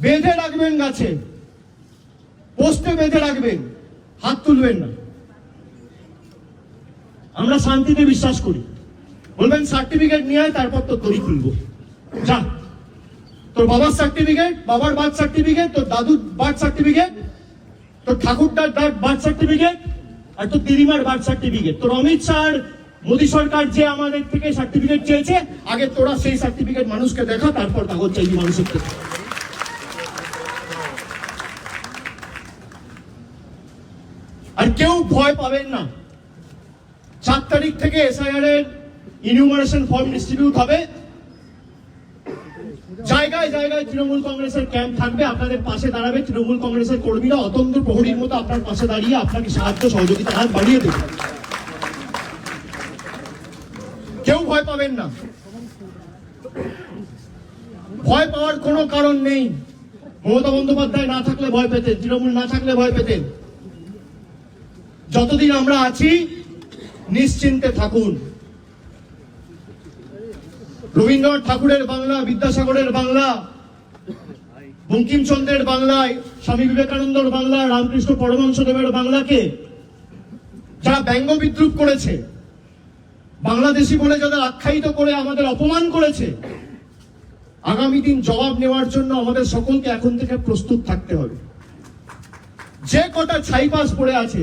বেঁধে রাখবেন গাছে। পোস্টে বেঁধে রাখবেন, হাত তুলবেন না। আমরা শান্তিতে বিশ্বাস করি। বলবেন, সার্টিফিকেট নিয়ে আয়, তারপর তরি খুলবো। যা। তোর বাবার সার্টিফিকেট, বাবার বার্থ সার্টিফিকেট, তোর দাদুর বার্থ সার্টিফিকেট, তোর ঠাকুরদার বার্থ সার্টিফিকেট, আর তোর দিদিমার বার্থ সার্টিফিকেট। তোর অমিত শাহ মোদী সরকার যে আমাদের থেকে সার্টিফিকেট চেয়েছে, আগে তোরা সেই সার্টিফিকেট মানুষকে দেখা, তারপর কাগজ চাইবি মানুষের থেকে আর কেউ ভয় পাবেন না। চার তারিখ থেকে এসআইআর এর ইনিউমারেশন ফর্ম ডিস্ট্রিবিউট হবে। জায়গায় জায়গায় তৃণমূল কংগ্রেসের ক্যাম্প থাকবে, আপনাদের পাশে দাঁড়াবে তৃণমূল কংগ্রেসের কর্মীরা। অতন্ত প্রহরীর মতো আপনার পাশে দাঁড়িয়ে আপনাকে সাহায্য, সহযোগিতা হাত বাড়িয়ে দেবে। কেউ ভয় পাবেন না। ভয় পাওয়ার কোনো কারণ নেই। মমতা বন্দ্যোপাধ্যায় না থাকলে ভয় পেতেন, তৃণমূল না থাকলে ভয় পেতেন। যতদিন আমরা আছি, নিশ্চিন্তে থাকুন। রবীন্দ্রনাথ ঠাকুরের বাংলা, বিদ্যাসাগরের বাংলা, বঙ্কিমচন্দ্রের বাংলায় স্বামী বিবেকানন্দর বাংলা, রামকৃষ্ণ পরমহংসদেবের বাংলাকে যারা ব্যঙ্গ বিদ্রুপ করেছে, বাংলাদেশি বলে যাদের আখ্যায়িত করে আমাদের অপমান করেছে, আগামী দিন জবাব নেওয়ার জন্য আমাদের সকলকে এখন থেকে প্রস্তুত থাকতে হবে। যে কটা ছাইপাস পড়ে আছে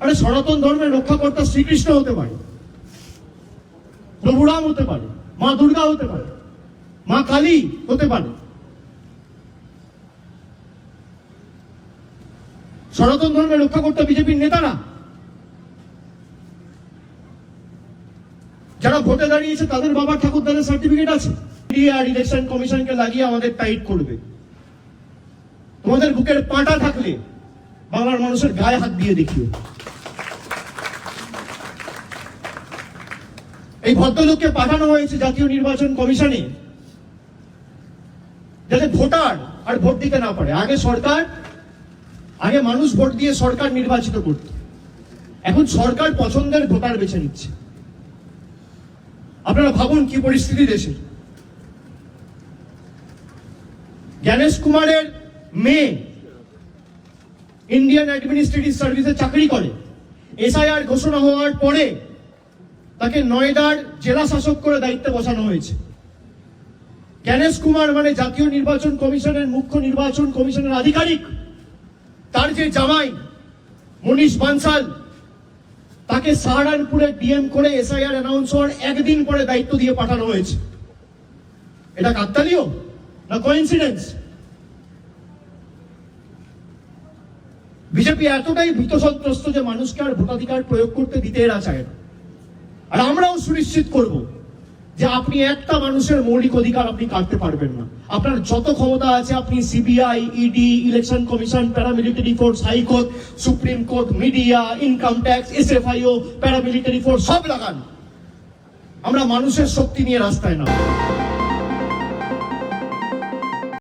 আরে সনাতন ধর্মের রক্ষাকর্তা শ্রীকৃষ্ণ হতে পারে। প্রভু রাম হতে পারে, মা দুর্গা হতে পারে, মা কালী হতে পারে। সনাতন ধর্মের রক্ষাকর্তা বিজেপির নেতারা, যারা ভোটে দাঁড়িয়েছে, তাদের বাবা ঠাকুরদাদের সার্টিফিকেট আছে। ইলেকশন কমিশনকে লাগিয়ে আমাদের টাইট করবে। তোমাদের বুকের পাটা থাকলে বাংলার মানুষের গায়ে হাত দিয়ে দেখিও। এই ভদ্রলোককে পাঠানো হয়েছে জাতীয় নির্বাচন কমিশনে যাতে ভোটার আর ভোট দিতে না পারে। আগে সরকার, আগে মানুষ ভোট দিয়ে সরকার নির্বাচিত করত। এখন সরকার পছন্দের ভোটার বেছে নিচ্ছে। আপনারা ভাবুন কি পরিস্থিতি দেশের জ্ঞানেশ কুমারের মেয়ে ইন্ডিয়ান অ্যাডমিনিস্ট্রেটিভ সার্ভিসে চাকরি করে। এসআইআর ঘোষণা হওয়ার পরে তাকে নয়ডার জেলা শাসক করে দায়িত্বে বসানো হয়েছে। জ্ঞানেশ কুমার মানে জাতীয় নির্বাচন কমিশনের মুখ্য নির্বাচন কমিশনের আধিকারিক। তার যে জামাই, মনীষ বানসাল, তাকে সাহারানপুরে ডিএম করে এসআইআর অ্যানাউন্স হওয়ার একদিন পরে দায়িত্ব দিয়ে পাঠানো হয়েছে। এটা কাকতালীয় না কোইন্সিডেন্স বিজেপি এতটাই ভীত সন্ত্রস্ত যে মানুষকে আর ভোটাধিকার প্রয়োগ করতে দিতে এরা চায় না। আর আমরাও সুনিশ্চিত করব যে আপনি একটা মানুষের মৌলিক অধিকার আপনি কাটতে পারবেন না। আপনার যত ক্ষমতা আছে, আপনি CBI ED election commission paramilitary force high court supreme court media income tax SFIO paramilitary force সব লাগান। আমরা মানুষের শক্তি নিয়ে রাস্তায় নাম